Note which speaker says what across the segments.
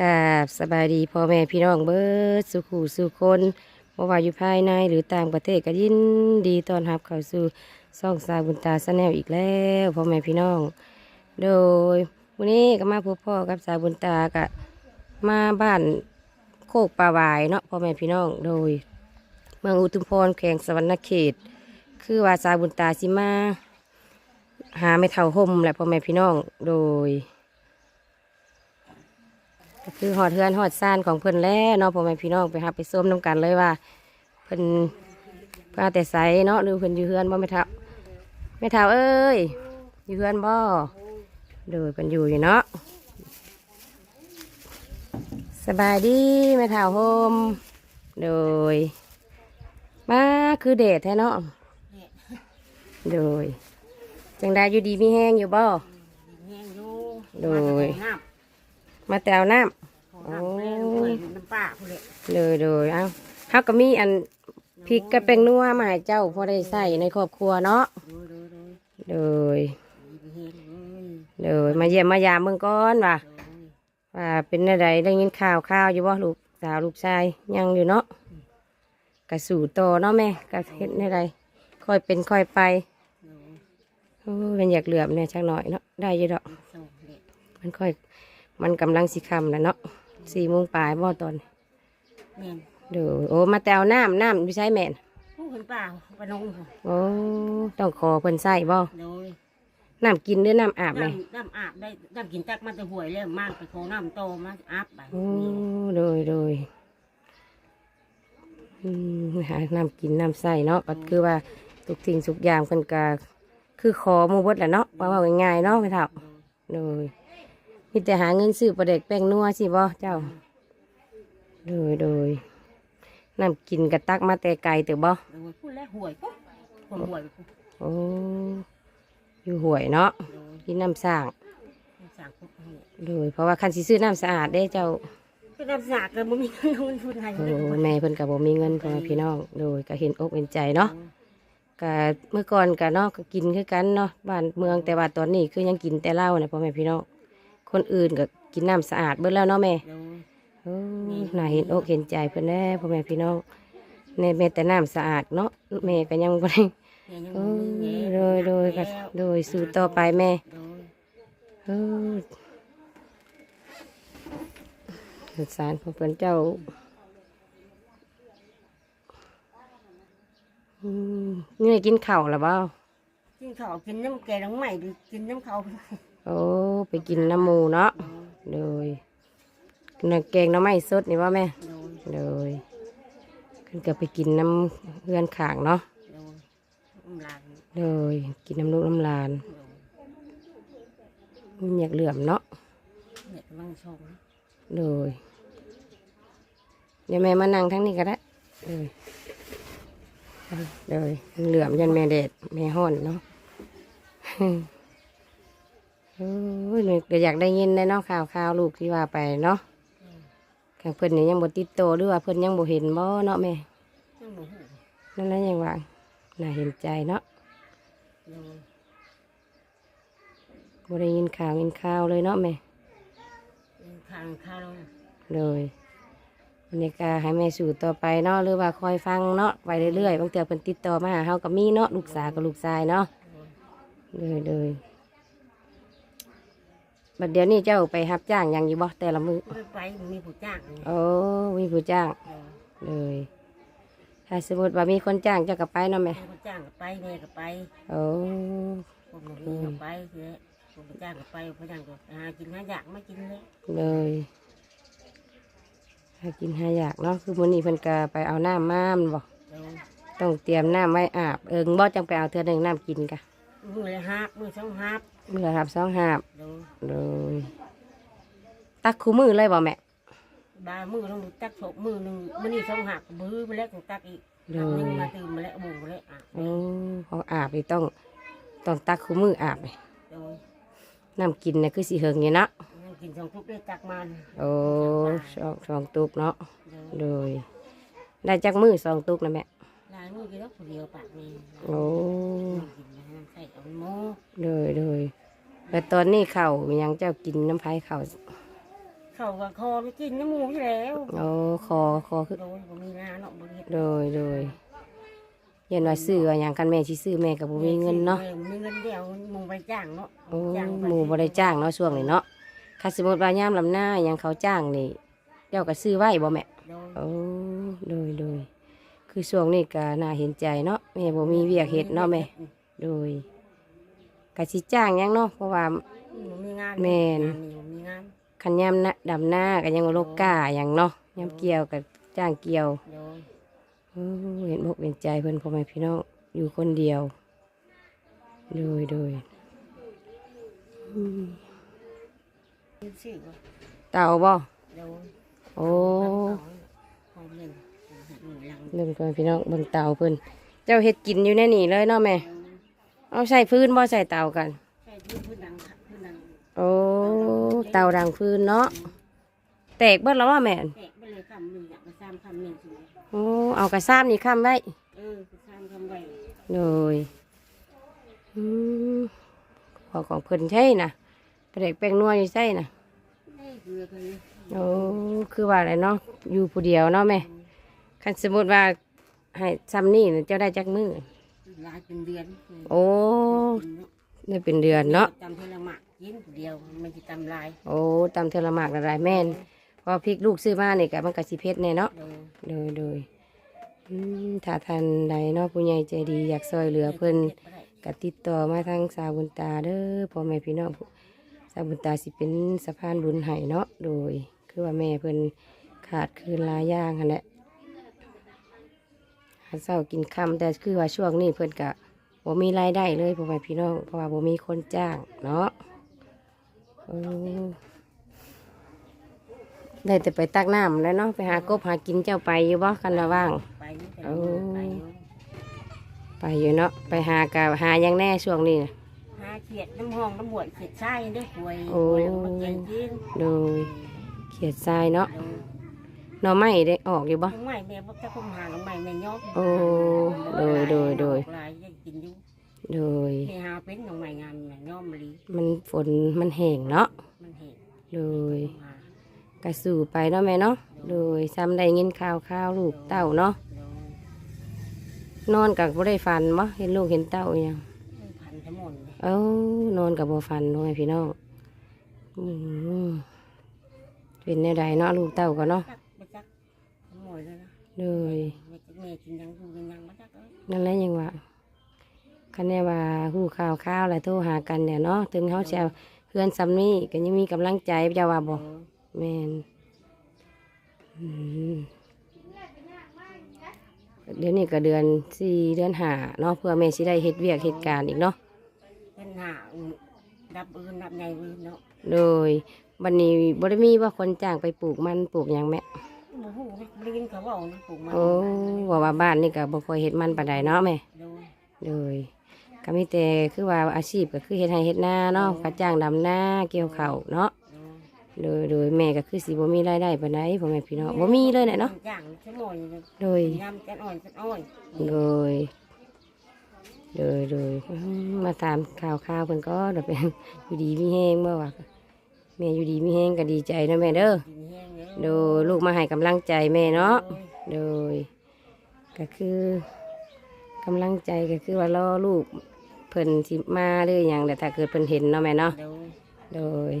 Speaker 1: กาบสบายดีพ่อแม่พี่น้องเบิดสุขูสุคนบ่ว่าอยู่ภายในหรือต่างประเทศก็ยินดีต้อนรับเข้าสู่ซ่องสายบุญตาสแนลอีกแล้วพ่อแม่พี่น้อง โดยวันนี้ก็มาพบพ่อกับสายบุญตากะมาบ้านโคกป่าวายเนาะพ่อแม่พี่น้องโดย เมืองอุทุมพรแขวงสวรรณเขต คือว่าสายบุญตาสิมาหาไม่เท่าห่มแหละพ่อแม่พี่น้องโดย คือหอดเทือนหอดซ่านของเพิ่นแล้วเนาะพ่อแม่พี่น้องไปหาไปส้มน้ำกันเลยว่าเพิ่นเพิ่นเอาแต่ใสเนาะหรือเพิ่นอยู่เฮือนบ่แม่เท่าแม่เท่าเอ้ยอยู่เฮือนบ่โดยเพิ่นอยู่อยู่เนาะสบายดีแม่เท่าโฮมโดยมาคือเดทแท้เนาะโดยจังได้อยู่ดีมีแห้งอยู่บ่
Speaker 2: แห้งอยู่
Speaker 1: โดย
Speaker 2: น้
Speaker 1: มาแต่เอาน้ำ
Speaker 2: ขอน้ำแม่ด้วยน้ำปลาผู้เล็กำ
Speaker 1: เลยโดยเอาเฮาก็มีอันพริกกับแป้งนัวมาให้เจ้าพอได้ใส่ในครอบครัวเนาะ
Speaker 2: โดยโดยโดย
Speaker 1: โดยโดยมาเยี่ยมมายามเมืองก่อนว่ะว่าเป็นอะไรได้ยินข่าวข่าวอยู่บ่ลูกสาวลูกชายยังอยู่เนาะกระสู่โตอเนาะแม่กระเฮ็ดอะไรค่อยเป็นค่อยไป
Speaker 2: โดย
Speaker 1: โอ้ยเป็นอยากเหลือมเนี่ยจักหน่อยเนาะได้อยู่ดอก
Speaker 2: ส่งเด็ก
Speaker 1: มันค่อย มันกำลังสิคำแล้วเนาะสี่โมงปลายบ่ตอน
Speaker 2: แม่น
Speaker 1: เดี๋ยวโอ้มาแต่เอาน้ำน้ำไม่ใช่แม่น
Speaker 2: ผู้คนป่าปนงค่ะ
Speaker 1: โอ้ต้องขอเพิ่นใส่บ่
Speaker 2: โดย
Speaker 1: น้ำกินหรือน้ำอาบเลย
Speaker 2: น้ำน้ำอาบได้น้ำกินตักมาแต่ห่วยแล้วมากไปโคน้ำโตมาอาบไป
Speaker 1: โอ้โดยโดยอืมหาน้ำกินน้ำใส่เนาะก็คือว่าทุกสิ่งทุกอย่างเพิ่นก็คือขอหมูเบดแหละเนาะว่าว่าง่ายๆเนาะไม่เท่าโดย มีแต่หาเงินซื้อประเด็กแป้งนัวสิบ่เจ้า โดยโดยน้ำกินกระตักมาแต่ไกลเต๋อบ่
Speaker 2: โดยพูดแล้วห่วยปุ๊บคนห่วยปุ๊บ
Speaker 1: โอ้อยู่ห่วยเนาะ
Speaker 2: โดย
Speaker 1: กินน้ำสร้าง
Speaker 2: สั่งปุ๊บให้
Speaker 1: โดยเพราะว่าคันสิซื้อน้ำสะอาดได้เจ้า
Speaker 2: ก็น้ำสากเลยมันมีเงินทุนทุนให้
Speaker 1: โอ้แม่เพิ่นก็บ่มีเงินพ่อแม่พี่น้องโดยก็เห็นอกเห็นใจเนาะก็เมื่อก่อนก็เนาะก็กินคือกันเนาะบ้านเมืองแต่ว่าตอนนี้คือยังกินแต่เหล้าเนี่ยพ่อแม่พี่น้อง คนอื่นก็กินน้ำสะอาดเบิดแล้วเนาะแม่
Speaker 2: โดย
Speaker 1: โอ้น่าเห็นอกเห็นใจเพิ่นแน่พ่อแม่พี่น้องในแม่แต่น้ำสะอาดเนาะแม่ก็ยังบ่ได้
Speaker 2: แม่ยัง
Speaker 1: โอ้
Speaker 2: มีแง่
Speaker 1: โดยโดยก็โดยสู่ต่อไปแม่
Speaker 2: โดย
Speaker 1: เออสงสารของเพื่อนเจ้าอืมนี่กินข้าวหรือเปล่า
Speaker 2: กินข้าวกินน้ำแกงน้ำใหม่ดิกินน้ำเขา
Speaker 1: โอ้ ไปกินน้ำหมูเนาะโดยน้ำแกงน้ำไม้สดนี่ว่าแม่
Speaker 2: โดย
Speaker 1: ขึ้นก็ไปกินน้ำเพื่อนขางเนาะ
Speaker 2: โดยอุ้มหล
Speaker 1: ยกินน้ำลูกน้ำลานมันอยากเหลื่อมเนาะ
Speaker 2: เด็กกำลังชม
Speaker 1: โดยเดี๋ยวแม่มานั่งทั้งนี้ก็ได้โดยโดยเหลื่อมยันแม่เด็ดแม่ห้อนเนาะ โอ้ยหนูก็อยากได้ยินได้เนาะข่าวข่าวลูกที่ว่าไปเนาะแข่งเพิ่นนี่ยังบ่ติดโตหรือว่าเพิ่นยังบ่เห็นบ่เนาะแม่
Speaker 2: ยังบ่หู
Speaker 1: นั่นนั่นยังว่าน่าเห็นใจเนาะ
Speaker 2: โดย
Speaker 1: บ่ได้ยินข่าวยินข่าวเลยเนาะแม่
Speaker 2: ทางข้าว
Speaker 1: โดยวันนี้ก็ให้แม่สู่ต่อไปเนาะหรือว่าคอยฟังเนาะไปเรื่อยๆบางเทื่อเพิ่นติดต่อมาหาเฮาก็มีเนาะลูกสาวกับลูกชายเนาะเลยเลย บัดเดี๋ยวนี้เจ้าไปรับจ้างหยังอยู่บ่แต่ละมือ
Speaker 2: ไม่ไปมีผู้จ้างนี่
Speaker 1: โอ้มีผู้จ้าง
Speaker 2: โดย
Speaker 1: เลย ถ้าสมมติว่ามีคนจ้างเจ้าก็ไปเนาะแม่
Speaker 2: มีผู้จ้างก็ไปแม่ก็ไป
Speaker 1: โอ้
Speaker 2: ผมบ่มีก็ไปเสียผมผู้จ้างก็ไปผู้จ้างก็หากินหาอยากไม่กินเลย
Speaker 1: เลยหากินหาอยากเนาะคือมื้อนี้เพิ่นก็ไปเอาน้ำมาแม่นบ่
Speaker 2: โดย
Speaker 1: ต้องเตรียมน้ำไว้อาบเอิงบ่จังไปเอาเทื่อหนึงน้ำกินกะ
Speaker 2: มือละฮับมือสองฮับ
Speaker 1: เมื่อรับสองหาบ
Speaker 2: โดย
Speaker 1: เลยตักคู่มือเลยบ่แม่
Speaker 2: บามือต้องตักศพมือหนึ่งมันนี่สองหักบื้อมาแล้วต้องตักอีก
Speaker 1: โด
Speaker 2: ตัก
Speaker 1: ย
Speaker 2: หนึ่งมาตื่นมาแล้วบุงมาแล้วอะ
Speaker 1: โอ้พออาบนี่ต้องต้องตักคู่มืออาบเลย
Speaker 2: โดย
Speaker 1: น้ำกินนะคือสีเหิงอยู่เนาะ
Speaker 2: นั่งกินสองทุกได้ตักมัน
Speaker 1: โอ้สองสองตุกเนาะ
Speaker 2: โดย
Speaker 1: โดยได้จักมือสองตุกนะแม่
Speaker 2: ลายมือกินแล้วคนเดียวปากนี่
Speaker 1: โอ้
Speaker 2: กินนะฮะ ใส่เอาโม่
Speaker 1: โดยโดยแล้วตอนนี้เข่าวมีหยังเจ้ากินน้ำไผ่เข่าว
Speaker 2: เขากับคอไม่กินน้ำมูกอยู่แล้ว
Speaker 1: โอ้คอคอคือ
Speaker 2: โดยบ่มีงานเนาะบ่มีเฮ็ด
Speaker 1: โดยโดยเย็นว่าซื้อว่าหยังกันแม่สิซื้อแม่ก็บ่มีเงินเนาะ
Speaker 2: ออมีเงินเดียวหมูไปจ้างเนาะ
Speaker 1: โอ้
Speaker 2: จ้าง
Speaker 1: หมู่บ่ได้จ้างเนาะช่วงนี้เนาะถ้าสมมุติว่ายามลำหน้าหยังเขาจ้างนี่เจ้าก็ซื้อไว้บ่แม่
Speaker 2: โดย
Speaker 1: โอ้โดยโดยคือช่วงนี้ก็น่าเห็นใจเนาะแม่บ่มีเวียกเฮ็ดเนาะแม่ โดยก็สิจ้างหยังเนาะเพราะว่า
Speaker 2: บ่มีงาน
Speaker 1: แม่น
Speaker 2: งานนี่บ่มีงาน
Speaker 1: คันยามนะดำหน้าก็ยังบ่โลกกาหยังเนาะยามเกี่ยวก็จ้างเกี่ยว
Speaker 2: โดย
Speaker 1: โอ้เห็นอกเห็นใจเพิ่นพ่อแม่พี่น้องอยู่คนเดียวโดยโดยอืม
Speaker 2: ชื่อว่า
Speaker 1: เต่าบ่
Speaker 2: โดย
Speaker 1: โอ้
Speaker 2: หอมหนึ่งหนึ่งหลัง
Speaker 1: เริ่มก่อนพี่น้องเบิ่งเต่าเพิ่นเจ้าเฮ็ดกินอยู่แน่นี่เลยเนาะแม่ เอาใส่พื้นบ่ใส่เต่ากัน
Speaker 2: ใช่พื้นพื้นดังค่ะพื้นดัง
Speaker 1: โอ้เต่าดังพื้นเนาะแตกเบิดแล้วว่าแม่น
Speaker 2: แตกไปเลยคำหนึ่งอยากไปซ้ำคำหนึ่งสิ
Speaker 1: โอ้เอากระซ้ำนี่ค้ำไว้
Speaker 2: เออไปซ้ำคำไว้
Speaker 1: โดยอืมขอของเพิ่นใช่นะแปลกแป้งนัวอยู่ใช่นะ
Speaker 2: นี่คือคือ
Speaker 1: โอ้คือว่าอะไรเนาะอยู่ผู้เดียวเนาะแม่คันสมมติว่าให้ซ้ำนี่น่ะเจ้าได้จักมือ
Speaker 2: หลายเป็นเดือน
Speaker 1: โอ้ได้เป็นเดือนเนาะ
Speaker 2: จำเทละหมากกินผู้เดียวมันจะจำลาย
Speaker 1: โอ้ตำเทอละหมากละลายแม่นพอพริกลูกซื้อมาเนี่ยกับมันกะสิเพชรแน่เนาะ
Speaker 2: โดย
Speaker 1: โดยโดยอืมถ้าทันใดเนาะผู้ใหญ่ใจดีอยากซอยเหลือเพิ่นก็ติดต่อมาทางสาวบุญตาเด้อพ่อแม่พี่น้องสาวบุญตาสิเป็นสะพานบุญให้เนาะโดย คือว่าแม่เพิ่นขาดคืนหลายอย่างหั่นแหละ หาเช้ากินค่ำแต่คือว่าช่วงนี้เพิ่นก็บ่มีรายได้เลยพ่อแม่พี่น้องเพราะว่าบ่มีคนจ้างเนาะเออได้แต่ไปตักน้ำแล้วเนาะไปหากบหากินเจ้าไปอยู่บ่กันละว่าง
Speaker 2: ไปนี่แต่
Speaker 1: โอ้
Speaker 2: ไปอยู่
Speaker 1: ไปอยู่เนาะไปหากะหาหยังแน่ช่วงนี้น่ะ
Speaker 2: หาเขียดน้ำห้องน้ำบวชเขียดไส้ได้ป่วย
Speaker 1: โอ้
Speaker 2: ป่วยแล้วมาเก่งกิน
Speaker 1: โดยเขียดทรายเนาะ
Speaker 2: โดย
Speaker 1: หน่อไม้ได้ออกอยู่บ่
Speaker 2: น้องใหม่แม่บอกจะคงหาน้องใหม่แม่ยอก
Speaker 1: โอ้โดยโดยโดย
Speaker 2: หลายยังกินอยู่
Speaker 1: โดย
Speaker 2: แม่หาเป็นน้องใหม่งานแม่ย่อมมะลิ
Speaker 1: มันฝนมันแห้งเนาะ
Speaker 2: มันเห็น
Speaker 1: โดย
Speaker 2: หาก
Speaker 1: ระสู่ไปเนาะแม่เนาะโดยซ้ำได้ยินข่าวข่าวลูกเต้าเนาะ
Speaker 2: โดย
Speaker 1: นอนกับบ่ได้ฟันบ่เห็นลูกเห็นเต้าอหยัง
Speaker 2: พันทั้งหมดเลย
Speaker 1: เอ้านอนกับบ่ฟันด้วยพี่น้องอืมเป็นแนวใดเนาะลูกเต้าก็เนาะ
Speaker 2: จัก ไปจักทั้งหมดเลยนะ
Speaker 1: โดย
Speaker 2: แม่จะแม่กินยังดูกินยังมาจักเลย
Speaker 1: นั่นแหละยังว่าคันแน่ว่าหูข่าวข่าวอะไรโทรหากันเนี่ยเนาะถึงเขาจะเพื่อนซ้ำนี่ก็ยังมีกำลังใจจะว่าบ่
Speaker 2: โดย
Speaker 1: แม่นอืมเดี๋ยวนี้ก็เดือนสี่เดือนห้าเนาะเพื่อแม่สิได้เฮ็ดเวียกเหตุการณ์อีกเนาะ
Speaker 2: เป็นหาดับอื่นดับใหญ่อื่นเนาะ
Speaker 1: โดยวันนี้บ่ได้มีว่าคนจ้างไปปลูกมันปลูกหยังแม่
Speaker 2: โอ้โหได้ยินเขาบอกนะปลูกมัน
Speaker 1: โอ้ว่าว่าบ้านนี่ก็บ่ค่อยเฮ็ดมันปานใดเนาะแม่
Speaker 2: โดย
Speaker 1: โดยก็มีแต่คือว่าอาชีพก็คือเฮ็ดไร่เฮ็ดนาเนาะก็จ้างดำนาเกี่ยวข้าวเนาะ
Speaker 2: โดย
Speaker 1: โดยโดยแม่ก็คือสิบ่มีรายได้ปานใดพ่อแม่พี่น้องบ่มีเลยแหละเนาะ
Speaker 2: จ้างชั่วโมง
Speaker 1: โดย
Speaker 2: ยำจันอ่อนจันอ้อย
Speaker 1: โดยโดยโดยอืมมาตามข่าวข่าวเพิ่นก็เดี๋ยวเป็นอยู่ดีมีแฮงบ่ว่าแม่อยู่ดีมีแฮงก็ดีใจนะแม่เด้อ โดยลูกมาให้กำลังใจแม่เนาะ โดย ก็คือกำลังใจก็คือว่ารอลูกเพิ่นสิมาหรือหยังแต่ถ้าเกิดเพิ่นเห็นเนาะแม่เนาะ
Speaker 2: โดย
Speaker 1: โดย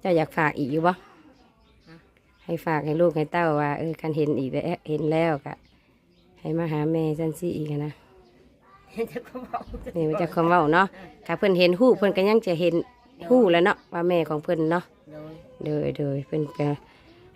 Speaker 1: เจะอยากฝากอีกอยู่บ่ให้ฝากให้ลูกให้เต้าว่าเออคันเห็นอีกแล้วเห็นแล้วก็ให้มาหาแม่จันซี่อีกอะนะ
Speaker 2: จะก็บอก
Speaker 1: นี่มันจะคำเว้าเนาะถ้าเพิ่นเห็นหู้เพิ่นก็ยังจะเห็นหู้แล้วเนาะว่าแม่ของเพิ่นเนาะ
Speaker 2: โดย
Speaker 1: โดยโดยเพิ่นก็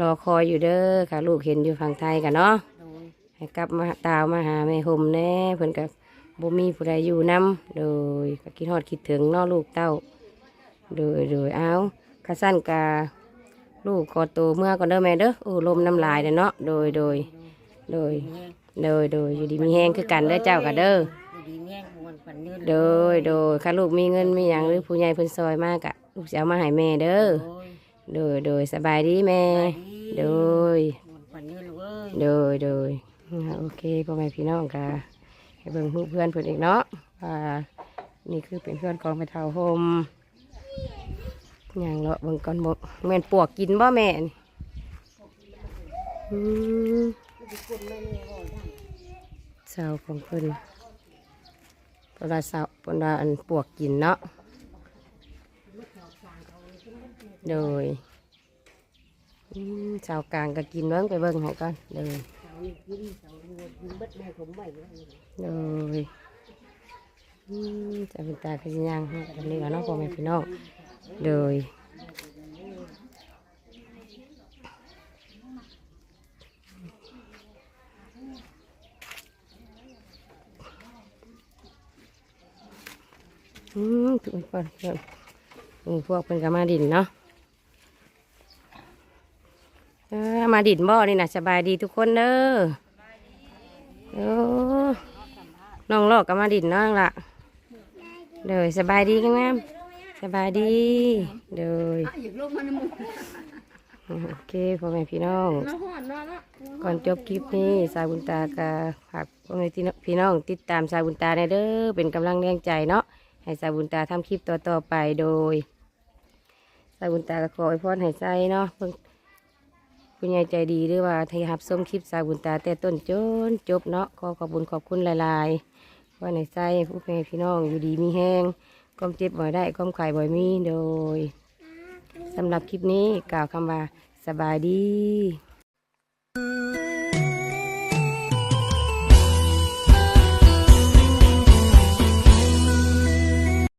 Speaker 1: รอคอยอยู่เด้อค่ะ ลูกเห็นอยู่ฝั่งไทยกันเนาะ
Speaker 2: โดย
Speaker 1: ให้กลับมาตาวมาหาแม่ห่มแน่เพิ่นก็บ่มีผู้ใดอยู่นํโดยก็คิดฮอดคิดถึงเนาะลูกเต้า โดยโดยเอากระสั้นกาลูกกอโตเมื่อก่อนเด้อแม่เด้อโอ้ลมน้ำลายเด้อเนาะโดยโดยโดย
Speaker 2: แห้ง
Speaker 1: โดยโดยอยู่ดีมีแห้งคือกันเด้อเจ้ากันเด้อ
Speaker 2: ดีแห้งมวนฝันเงิน
Speaker 1: โดยโดยถ้าลูกมีเงินมีหยังหรือผู้ใหญ่เพิ่นซอยมากอะลูกจะเอามาให้แม่เด้อ
Speaker 2: โดย
Speaker 1: โดยโดยสบายดีแม่ โดย
Speaker 2: มวนฝันเงินเว้ย
Speaker 1: โดยโดยอ่าโอเคพ่อแม่พี่น้องค่ะให้เบิ่งรูปเพื่อนเพิ่นอีกเนาะว่านี่คือเป็นเพื่อนของไปเท่าโฮมอย่างเลาะเบิ่งก่อนบ่แม่นปวกกินบ่แม่นี่อืมเสาของเพิ่นเพิ่นว่าเสาเพิ่นว่าอันปวกกินเนาะ โดยอืมเสากลางก็กินเบิ่งไปเบิ่งให้ก่อนเลย
Speaker 2: เสานี่กินเสาหัวกินเบิดแม่ผมไว้เลย
Speaker 1: เลยอืมจะเป็นตาขยันให้กันเลยว่าเน้องพ่อแม่พี่น้องเลยอืมทุกคนเพื่อน อืมพวกเป็นก็มาดินเนาะเออมาดินบ่อนี่นะสบายดีทุกคนเด้อโอ้น้องลอกก็มาดินน้องละเดยสบายดีกันแม่สบายดีเดย
Speaker 2: อยากลงมาในมุม
Speaker 1: โอเคพ่อแม่พี่น้อง ก่อนจบคลิปนี้สายบุญตากะฝากพ่อแม่พี่น้อง ติดตามสายบุญตาในเด้อเป็นกำลังแรงใจเนาะให้สายบุญตาทำคลิปต่อๆไปโดย สายบุญตาก็ขออวยพรให้ใจเนาะเพิ่นคุณยายใจดีหรือว่าที่รับส้มคลิปสายบุญตาแต่ต้นจนจบเนาะขอขอบคุญขอบคุณหลายๆว่าในใจผู้แม่พี่น้องอยู่ดีมีแห้งก้มเจ็บบ่อยได้ก้มไข่บ่อยมีโดยสำหรับคลิปนี้กล่าวคำว่าสบายดี